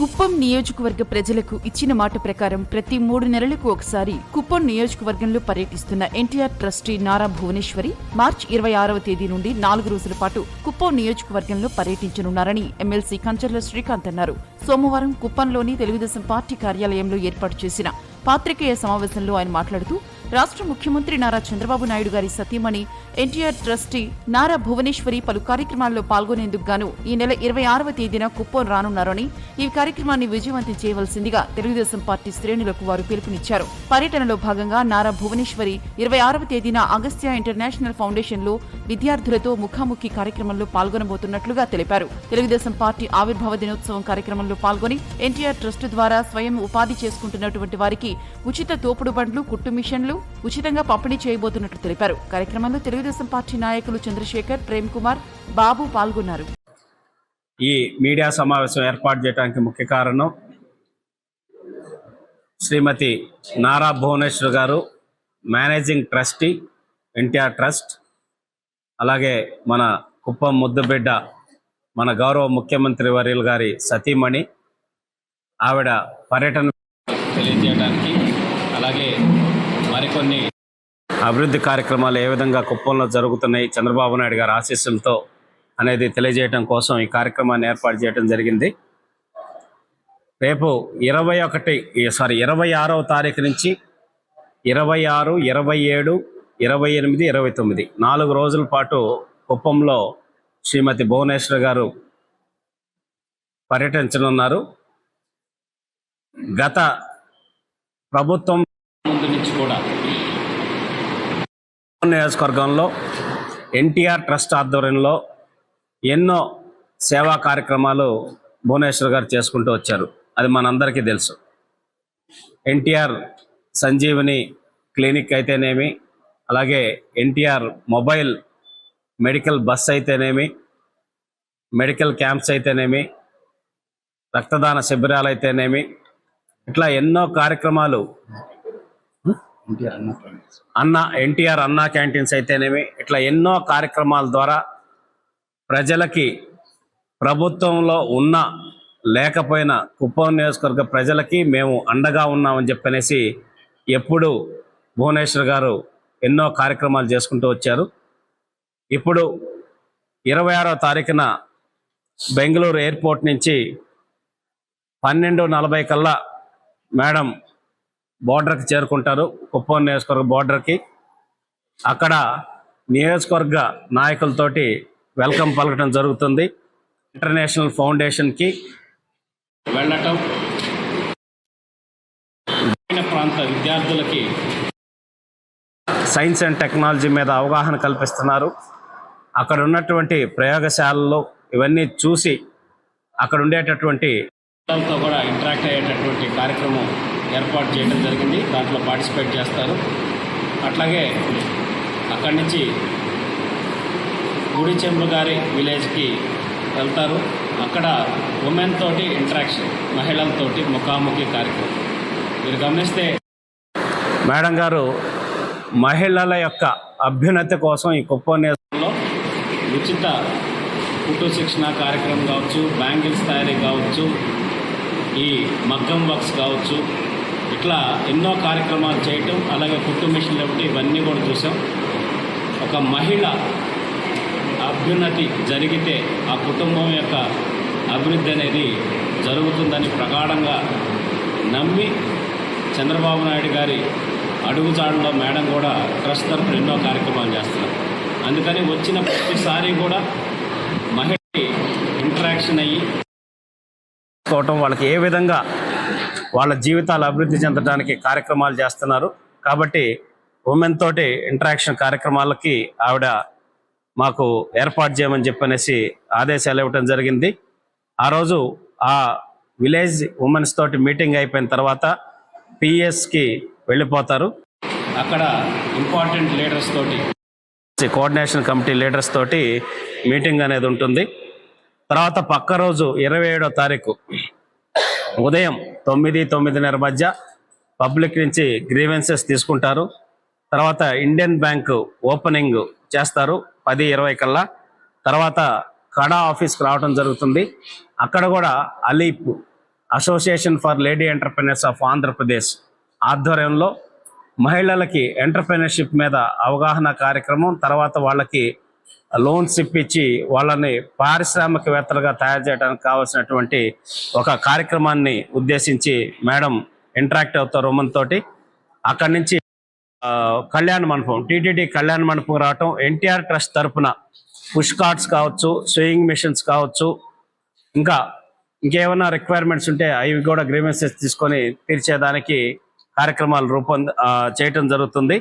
కుప్పం నియోజకవర్గ ప్రజలకు ఇచ్చిన మాట ప్రకారం ప్రతి మూడు నెలలకు ఒకసారి కుప్పం నియోజకవర్గంలో పర్యటిస్తున్న NTR trustee Nara Bhuvaneswari March ఇరవై ఆరవ తేదీ నుండి నాలుగు రోజుల పాటు కుప్పం నియోజకవర్గంలో పర్యటించనున్నారని ఎమ్మెల్సీ కంచర్ల శ్రీకాంత్ అన్నారు. సోమవారం కుప్పంలోని తెలుగుదేశం పార్టీ కార్యాలయంలో ఏర్పాటు చేసిన పాత్రికేయ సమావేశంలో ఆయన మాట్లాడుతూ రాష్ట్ర ముఖ్యమంత్రి నారా చంద్రబాబు నాయుడు గారి సతీమణి ఎన్టీఆర్ ట్రస్టీ నారా భువనేశ్వరి పలు కార్యక్రమాల్లో పాల్గొనేందుకు గాను ఈ నెల ఇరవై ఆరవ తేదీన కుప్పం రానున్నారని ఈ కార్యక్రమాన్ని విజయవంతం చేయవలసిందిగా తెలుగుదేశం పార్టీ శ్రేణులకు వారు పిలుపునిచ్చారు. పర్యటనలో భాగంగా నారా భువనేశ్వరి ఇరవై ఆరవ తేదీన అగస్త్య ఇంటర్నేషనల్ ఫౌండేషన్లో విద్యార్థులతో ముఖాముఖి కార్యక్రమంలో పాల్గొనబోతున్నట్లుగా తెలిపారు. తెలుగుదేశం పార్టీ ఆవిర్భావ దినోత్సవం కార్యక్రమంలో పాల్గొని ఎన్టీఆర్ ట్రస్ట్ ద్వారా స్వయం ఉపాధి చేసుకుంటున్నటువంటి వారికి ఉచిత తోపుడు బండ్లు కుట్టు మిషన్లు ఉచితంగా పంపిణీ చేయబోతున్నట్లు తెలిపారు. కార్యక్రమంలో తెలుగుదేశం పార్టీ నాయకులు చంద్రశేఖర్ ప్రేమ్ కుమార్ బాబు పాల్గొన్నారు. ఈ మీడియా సమావేశం ఏర్పాటు చేయడానికి ముఖ్య కారణం శ్రీమతి నారా భువనేశ్వర్ గారు మేనేజింగ్ ట్రస్టీ ఎన్టీఆర్ ట్రస్ట్ అలాగే మన కుప్పం ముద్దుబిడ్డ మన గౌరవ ముఖ్యమంత్రి వర్యులు గారి సతీమణి ఆవిడ పర్యటన తెలియజేయడానికి అలాగే కొన్ని అభివృద్ధి కార్యక్రమాలు ఏ విధంగా కుప్పంలో జరుగుతున్నాయి చంద్రబాబు నాయుడు గారి ఆశీస్సులతో అనేది తెలియజేయడం కోసం ఈ కార్యక్రమాన్ని ఏర్పాటు చేయడం జరిగింది. రేపు ఇరవై ఒకటి సారీ ఇరవై ఆరవ తారీఖు నుంచి ఇరవై ఆరు ఇరవై ఏడు ఇరవై ఎనిమిది ఇరవై తొమ్మిది నాలుగు రోజుల పాటు కుప్పంలో శ్రీమతి భువనేశ్వర్ గారు పర్యటించనున్నారు. గత ప్రభుత్వం ముందు నుంచి కూడా నియోజకవర్గంలో ఎన్టీఆర్ ట్రస్ట్ ఆధ్వర్యంలో ఎన్నో సేవా కార్యక్రమాలు భువనేశ్వర్ గారు చేసుకుంటూ వచ్చారు. అది మనందరికీ తెలుసు. ఎన్టీఆర్ సంజీవని క్లినిక్ అయితేనేమి అలాగే ఎన్టీఆర్ మొబైల్ మెడికల్ బస్ అయితేనేమి మెడికల్ క్యాంప్స్ అయితేనేమి రక్తదాన శిబిరాలు అయితేనేమి ఇట్లా ఎన్నో కార్యక్రమాలు అన్న ఎన్టీఆర్ అన్నా క్యాంటీన్స్ అయితేనేమి ఇట్లా ఎన్నో కార్యక్రమాల ద్వారా ప్రజలకి ప్రభుత్వంలో ఉన్న లేకపోయినా కుప్పం నియోజకవర్గ ప్రజలకి మేము అండగా ఉన్నామని చెప్పనేసి ఎప్పుడు భువనేశ్వర్ గారు ఎన్నో కార్యక్రమాలు చేసుకుంటూ వచ్చారు. ఇప్పుడు ఇరవై ఆరో తారీఖున బెంగళూరు ఎయిర్పోర్ట్ నుంచి పన్నెండు నలభై కల్లా మేడం బోర్డర్కి చేరుకుంటారు. కుప్పం నియోజకవర్గ బోర్డర్కి అక్కడ నియోజకవర్గ నాయకులతోటి వెల్కమ్ పలకడం జరుగుతుంది. ఇంటర్నేషనల్ ఫౌండేషన్కి వెళ్ళటం. గ్రామీణ ప్రాంత విద్యార్థులకి సైన్స్ అండ్ టెక్నాలజీ మీద అవగాహన కల్పిస్తున్నారు. అక్కడ ఉన్నటువంటి ప్రయోగశాలలు ఇవన్నీ చూసి అక్కడ ఉండేటటువంటి కూడా ఇంటరాక్ట్ అయ్యేటటువంటి కార్యక్రమం ఏర్పాటు చేయడం జరిగింది. దాంట్లో పార్టిసిపేట్ చేస్తారు. అట్లాగే అక్కడి నుంచి గుడి చెంబు గారి విలేజ్కి వెళ్తారు. అక్కడ ఉమెన్ తోటి ఇంటరాక్షన్ మహిళలతోటి ముఖాముఖి కార్యక్రమం. మీరు గమనిస్తే మేడం గారు మహిళల యొక్క అభ్యున్నతి కోసం ఈ కుప్పం నియోజకవర్గంలో ఉచిత కుట్టు శిక్షణ కార్యక్రమం కావచ్చు బ్యాంగిల్స్ తయారీ కావచ్చు ఈ మగ్గం వర్క్స్ కావచ్చు ఇట్లా ఎన్నో కార్యక్రమాలు చేయటం అలాగే కుట్టు మిషన్లు ఒకటి ఇవన్నీ కూడా చూసాం. ఒక మహిళ అభ్యున్నతి జరిగితే ఆ కుటుంబం యొక్క అభివృద్ధి అనేది జరుగుతుందని ప్రగాఢంగా నమ్మి చంద్రబాబు నాయుడు గారి అడుగుజాడలో మేడం కూడా ట్రస్ట్ తరఫున ఎన్నో కార్యక్రమాలు చేస్తున్నారు. అందుకని వచ్చిన ప్రతిసారి కూడా మహిళ ఇంటరాక్షన్ అయ్యి వాళ్ళకి ఏ విధంగా వాళ్ళ జీవితాలు అభివృద్ధి చెందడానికి కార్యక్రమాలు చేస్తున్నారు. కాబట్టి ఉమెన్ తోటి ఇంటరాక్షన్ కార్యక్రమాలకి ఆవిడ మాకు ఏర్పాటు చేయమని చెప్పనేసి ఆదేశాలు ఇవ్వటం జరిగింది. ఆ రోజు ఆ విలేజ్ ఉమెన్స్ తోటి మీటింగ్ అయిపోయిన తర్వాత పిఎస్కి వెళ్ళిపోతారు. అక్కడ ఇంపార్టెంట్ లీడర్స్ తోటి కోఆర్డినేషన్ కమిటీ లీడర్స్ తోటి మీటింగ్ అనేది ఉంటుంది. తర్వాత పక్క రోజు ఇరవై ఏడో తారీఖు ఉదయం తొమ్మిది తొమ్మిదిన్నర మధ్య పబ్లిక్ నుంచి గ్రీవెన్సెస్ తీసుకుంటారు. తర్వాత ఇండియన్ బ్యాంకు ఓపెనింగ్ చేస్తారు పది ఇరవై కల్లా. తర్వాత కడా ఆఫీస్కి రావడం జరుగుతుంది. అక్కడ కూడా ALEAP association for lady entrepreneurs of Andhra Pradesh ఆధ్వర్యంలో మహిళలకి ఎంటర్ప్రెనర్షిప్ మీద అవగాహన కార్యక్రమం తర్వాత వాళ్ళకి లోన్స్ ఇప్పించి వాళ్ళని పారిశ్రామికవేత్తలుగా తయారు చేయడానికి కావాల్సినటువంటి ఒక కార్యక్రమాన్ని ఉద్దేశించి మేడం ఇంటరాక్ట్ అవుతారు ఉమెన్ తోటి. అక్కడి నుంచి కళ్యాణ మండపం టీటీడీ కళ్యాణ మండపం రావటం ఎన్టీఆర్ ట్రస్ట్ తరపున పుష్ కార్డ్స్ కావచ్చు స్వింగ్ మిషన్స్ కావచ్చు ఇంకా ఇంకేమైనా రిక్వైర్మెంట్స్ ఉంటే అవి కూడా గ్రీవెన్సెస్ తీసుకొని తీర్చేదానికి కార్యక్రమాలు రూపొంద చేయటం జరుగుతుంది.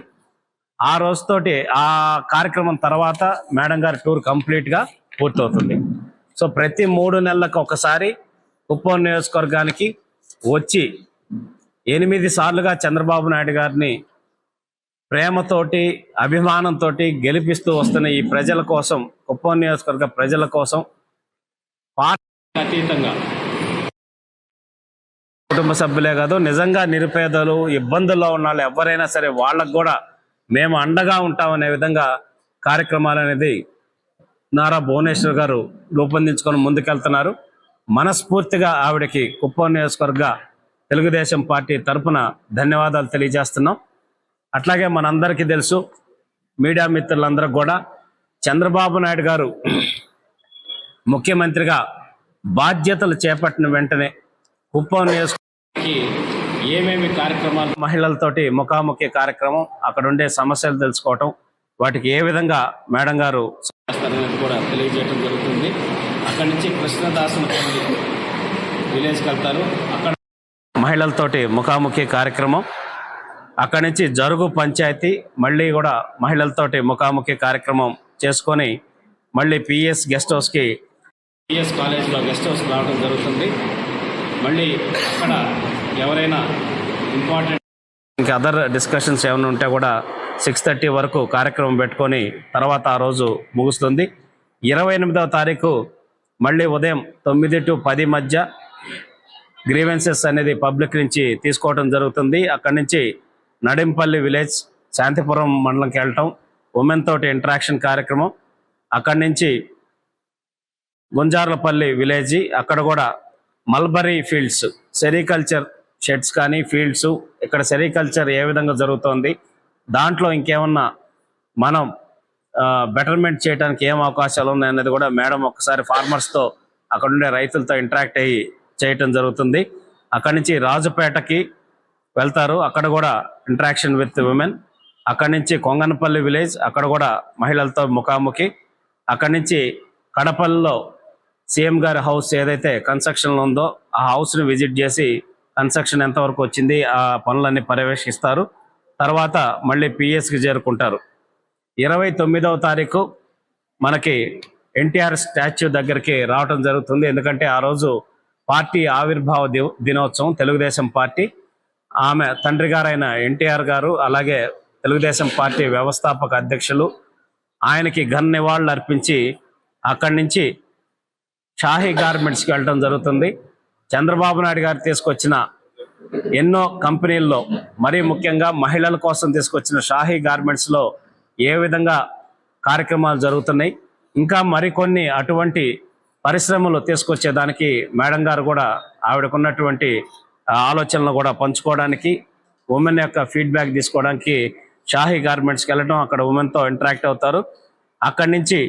ఆ రోజుతోటి ఆ కార్యక్రమం తర్వాత మేడం గారి టూర్ కంప్లీట్గా పూర్తవుతుంది. సో ప్రతి మూడు నెలలకు ఒకసారి కుప్పం నియోజకవర్గానికి వచ్చి ఎనిమిది సార్లుగా చంద్రబాబు నాయుడు గారిని ప్రేమతోటి అభిమానంతో గెలిపిస్తూ వస్తున్న ఈ ప్రజల కోసం కుప్పం నియోజకవర్గ ప్రజల కోసం పార్టీ అతీతంగా కుటుంబ సభ్యులే కాదు నిజంగా నిరుపేదలు ఇబ్బందుల్లో ఉన్న వాళ్ళు ఎవరైనా సరే వాళ్ళకు కూడా మేము అండగా ఉంటామనే విధంగా కార్యక్రమాలు అనేది నారా భువనేశ్వర్ గారు రూపొందించుకొని ముందుకెళ్తున్నారు. మనస్ఫూర్తిగా ఆవిడకి కుప్పం నియోజకవర్గ తెలుగుదేశం పార్టీ తరపున ధన్యవాదాలు తెలియజేస్తున్నాం. అట్లాగే మనందరికీ తెలుసు మీడియా మిత్రులందరూ కూడా చంద్రబాబు నాయుడు గారు ముఖ్యమంత్రిగా బాధ్యతలు చేపట్టిన వెంటనే కుప్పం నియోజకవర్గానికి ఏమేమి కార్యక్రమాలు? మహిళలతోటి ముఖాముఖి కార్యక్రమం అక్కడ ఉండే సమస్యలు తెలుసుకోవటం వాటికి ఏ విధంగా మేడం గారు చేస్తారనేది కూడా తెలియజేయడం జరుగుతుంది. అక్కడి నుంచి కృష్ణదాసనపల్లి విలేజ్కి వెళ్తారు. అక్కడ మహిళలతోటి ముఖాముఖి కార్యక్రమం అక్కడి నుంచి జరుగు పంచాయతీ మళ్ళీ కూడా మహిళలతోటి ముఖాముఖి కార్యక్రమం చేసుకొని మళ్ళీ పిఎస్ గెస్ట్ హౌస్కి పిఎస్ కాలేజ్లో గెస్ట్ హౌస్ రావడం జరుగుతుంది. మళ్ళీ అక్కడ ఎవరైనా ఇంపార్టెంట్ ఇంకా అదర్ డిస్కషన్స్ ఏమైనా ఉంటే కూడా సిక్స్ థర్టీ వరకు కార్యక్రమం పెట్టుకొని తర్వాత ఆ రోజు ముగుస్తుంది. ఇరవై ఎనిమిదవ తారీఖు మళ్ళీ ఉదయం తొమ్మిది టు పది మధ్య గ్రీవెన్సెస్ అనేది పబ్లిక్ నుంచి తీసుకోవడం జరుగుతుంది. అక్కడి నుంచి నడింపల్లి విలేజ్ శాంతిపురం మండలంకి వెళ్ళటం ఉమెన్ తోటి ఇంటరాక్షన్ కార్యక్రమం అక్కడి నుంచి గుంజార్లపల్లి విలేజ్ అక్కడ కూడా మల్బరీ ఫీల్డ్స్ సెరికల్చర్ షెడ్స్ కానీ ఫీల్డ్స్ ఇక్కడ సెరికల్చర్ ఏ విధంగా జరుగుతోంది దాంట్లో ఇంకేమన్నా మనం బెటర్మెంట్ చేయడానికి ఏం అవకాశాలు ఉన్నాయి అనేది కూడా మేడం ఒకసారి ఫార్మర్స్తో అక్కడ ఉండే రైతులతో ఇంటరాక్ట్ అయ్యి చేయటం జరుగుతుంది. అక్కడి నుంచి రాజుపేటకి వెళ్తారు. అక్కడ కూడా ఇంటరాక్షన్ విత్ ఉమెన్ అక్కడి నుంచి కొంగనపల్లి విలేజ్ అక్కడ కూడా మహిళలతో ముఖాముఖి. అక్కడి నుంచి కడపల్లో సీఎం గారి హౌస్ ఏదైతే కన్స్ట్రక్షన్లో ఉందో ఆ హౌస్ని విజిట్ చేసి కన్స్ట్రక్షన్ ఎంతవరకు వచ్చింది ఆ పనులన్నీ పర్యవేక్షిస్తారు. తర్వాత మళ్ళీ పిఎస్కి చేరుకుంటారు. ఇరవై తొమ్మిదవ తారీఖు మనకి ఎన్టీఆర్ స్టాచ్యూ దగ్గరికి రావటం జరుగుతుంది. ఎందుకంటే ఆ రోజు పార్టీ ఆవిర్భావ ది- దినోత్సవం తెలుగుదేశం పార్టీ. ఆమె తండ్రి గారైన ఎన్టీఆర్ గారు అలాగే తెలుగుదేశం పార్టీ వ్యవస్థాపక అధ్యక్షులు ఆయనకి ఘన్ నివాళులు అర్పించి అక్కడి నుంచి షాహీ గార్మెంట్స్కి వెళ్ళడం జరుగుతుంది. చంద్రబాబు నాయుడు గారు తీసుకొచ్చిన ఎన్నో కంపెనీల్లో మరీ ముఖ్యంగా మహిళల కోసం తీసుకొచ్చిన షాహీ గార్మెంట్స్లో ఏ విధంగా కార్యక్రమాలు జరుగుతున్నాయి ఇంకా మరికొన్ని అటువంటి పరిశ్రమలు తీసుకొచ్చేదానికి మేడం గారు కూడా ఆవిడకున్నటువంటి ఆలోచనలు కూడా పంచుకోవడానికి ఉమెన్ యొక్క ఫీడ్బ్యాక్ తీసుకోవడానికి షాహీ గార్మెంట్స్కి వెళ్ళడం అక్కడ ఉమెన్తో ఇంటరాక్ట్ అవుతారు. అక్కడి నుంచి